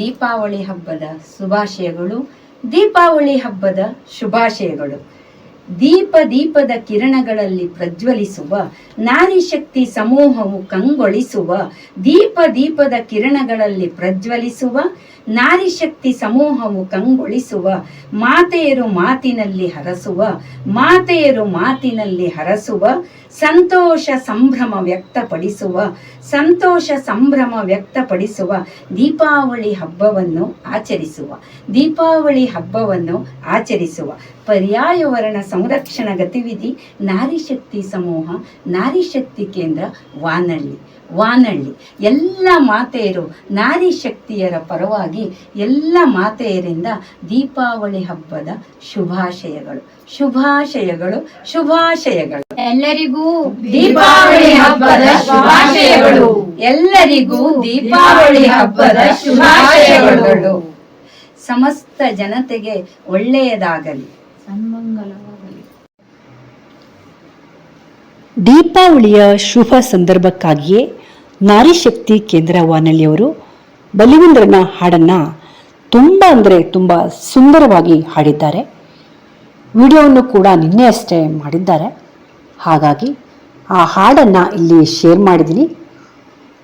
ದೀಪಾವಳಿ ಹಬ್ಬದ ಶುಭಾಶಯಗಳು ದೀಪಾವಳಿ ಹಬ್ಬದ ಶುಭಾಶಯಗಳು. ದೀಪ ದೀಪದ ಕಿರಣಗಳಲ್ಲಿ ಪ್ರಜ್ವಲಿಸುವ, ನಾರಿ ಶಕ್ತಿ ಸಮೂಹವು ಕಂಗೊಳಿಸುವ, ದೀಪ ದೀಪದ ಕಿರಣಗಳಲ್ಲಿ ಪ್ರಜ್ವಲಿಸುವ, ನಾರಿ ಶಕ್ತಿ ಸಮೂಹವು ಕಂಗೊಳಿಸುವ, ಮಾತೆಯರು ಮಾತಿನಲ್ಲಿ ಹರಸುವ, ಮಾತೆಯರು ಮಾತಿನಲ್ಲಿ ಹರಸುವ, ಸಂತೋಷ ಸಂಭ್ರಮ ವ್ಯಕ್ತಪಡಿಸುವ, ಸಂತೋಷ ಸಂಭ್ರಮ ವ್ಯಕ್ತಪಡಿಸುವ ದೀಪಾವಳಿ ಹಬ್ಬವನ್ನು ಆಚರಿಸುವ, ದೀಪಾವಳಿ ಹಬ್ಬವನ್ನು ಆಚರಿಸುವ. ಪರ್ಯಾಯ ವರ್ಣ ಸಂರಕ್ಷಣಾ ಗತಿವಿಧಿ ನಾರಿಶಕ್ತಿ ಸಮೂಹ ನಾರಿಶಕ್ತಿ ಕೇಂದ್ರ ವಾನಳ್ಳಿ. ವಾನಳ್ಳಿ. ಎಲ್ಲ ಮಾತೆಯರು ನಾರಿ ಶಕ್ತಿಯರ ಪರವಾಗಿ ಎಲ್ಲ ಮಾತೆಯರಿಂದ ದೀಪಾವಳಿ ಹಬ್ಬದ ಶುಭಾಶಯಗಳು. ಶುಭಾಶಯಗಳು ಶುಭಾಶಯಗಳು. ಎಲ್ಲರಿಗೂ ದೀಪಾವಳಿ ಹಬ್ಬದ ಶುಭಾಶಯಗಳು. ಎಲ್ಲರಿಗೂ ದೀಪಾವಳಿ ಹಬ್ಬದ ಶುಭಾಶಯಗಳು. ಸಮಸ್ತ ಜನತೆಗೆ ಒಳ್ಳೆಯದಾಗಲಿ. ಸನ್ಮಂಗಲವಾಗಲಿ. ದೀಪಾವಳಿಯ ಶುಭ ಸಂದರ್ಭಕ್ಕಾಗಿಯೇ ನಾರಿಶಕ್ತಿ ಕೇಂದ್ರ ವಾನಳ್ಳಿಯವರು ಬಲಿವೇಂದ್ರನ ಹಾಡನ್ನು ತುಂಬ ಅಂದರೆ ತುಂಬ ಸುಂದರವಾಗಿ ಹಾಡಿದ್ದಾರೆ. ವಿಡಿಯೋವನ್ನು ಕೂಡ ನಿನ್ನೆ ಅಷ್ಟೇ ಮಾಡಿದ್ದಾರೆ. ಹಾಗಾಗಿ ಆ ಹಾಡನ್ನು ಇಲ್ಲಿ ಶೇರ್ ಮಾಡಿದ್ದೀನಿ.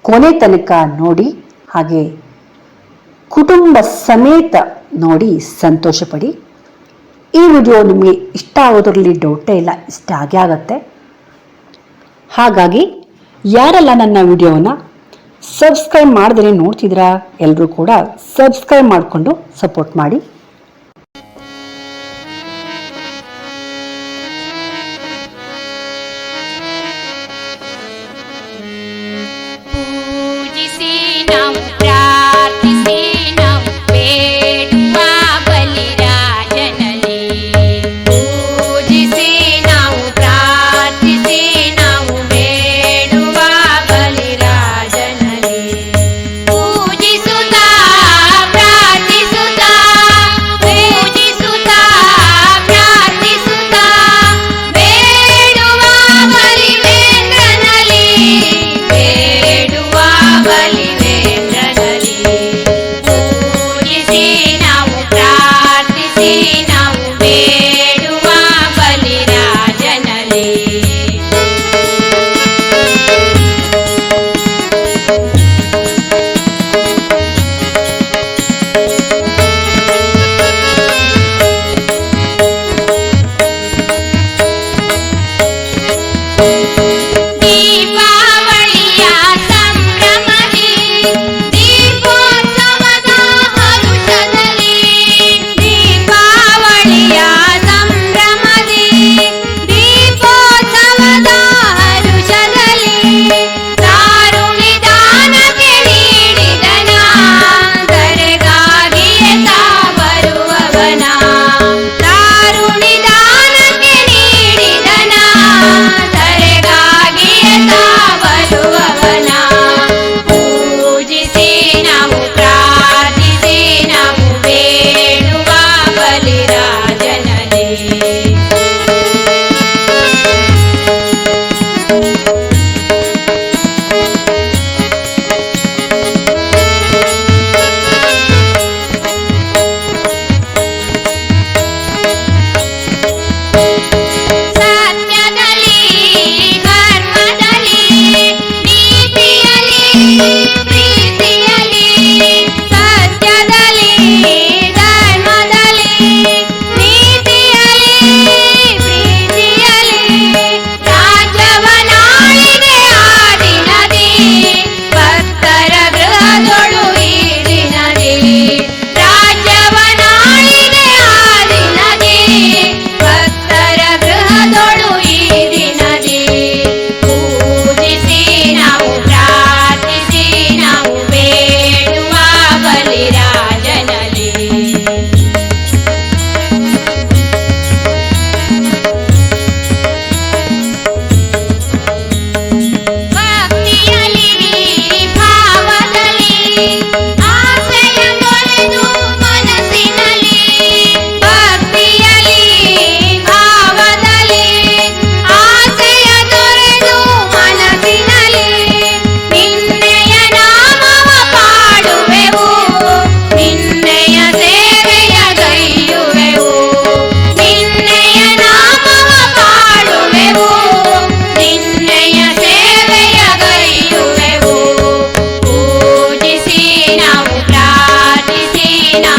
ಕೊನೆ ತನಕ ನೋಡಿ, ಹಾಗೆ ಕುಟುಂಬ ಸಮೇತ ನೋಡಿ ಸಂತೋಷಪಡಿ ಈ ವಿಡಿಯೋ ನಿಮಗೆ ಇಷ್ಟ ಆಗೋದ್ರಲ್ಲಿ ಡೌಟೇ ಇಲ್ಲ, ಇಷ್ಟ ಆಗೇ ಆಗತ್ತೆ. ಹಾಗಾಗಿ ಯಾರೆಲ್ಲ ನನ್ನ ವಿಡಿಯೋನ ಸಬ್ಸ್ಕ್ರೈಬ್ ಮಾಡಿದ್ರೆ ನೋಡ್ತಿದ್ದೀರಾ ಎಲ್ಲರೂ ಕೂಡ ಸಬ್ಸ್ಕ್ರೈಬ್ ಮಾಡಿಕೊಂಡು ಸಪೋರ್ಟ್ ಮಾಡಿ.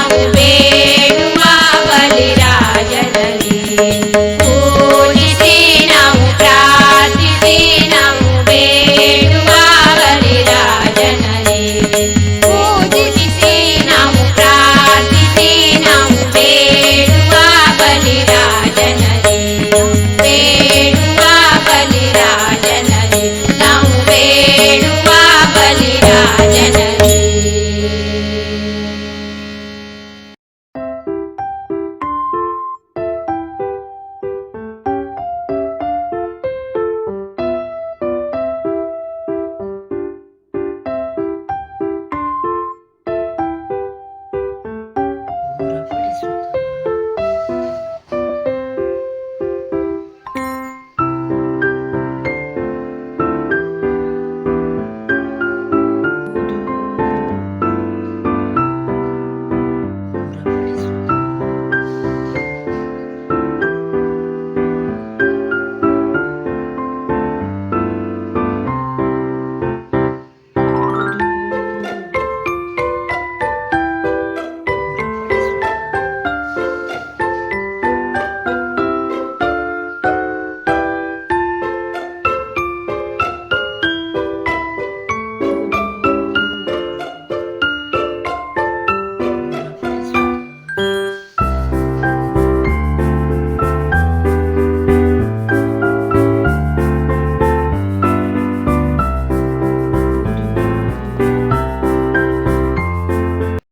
Baby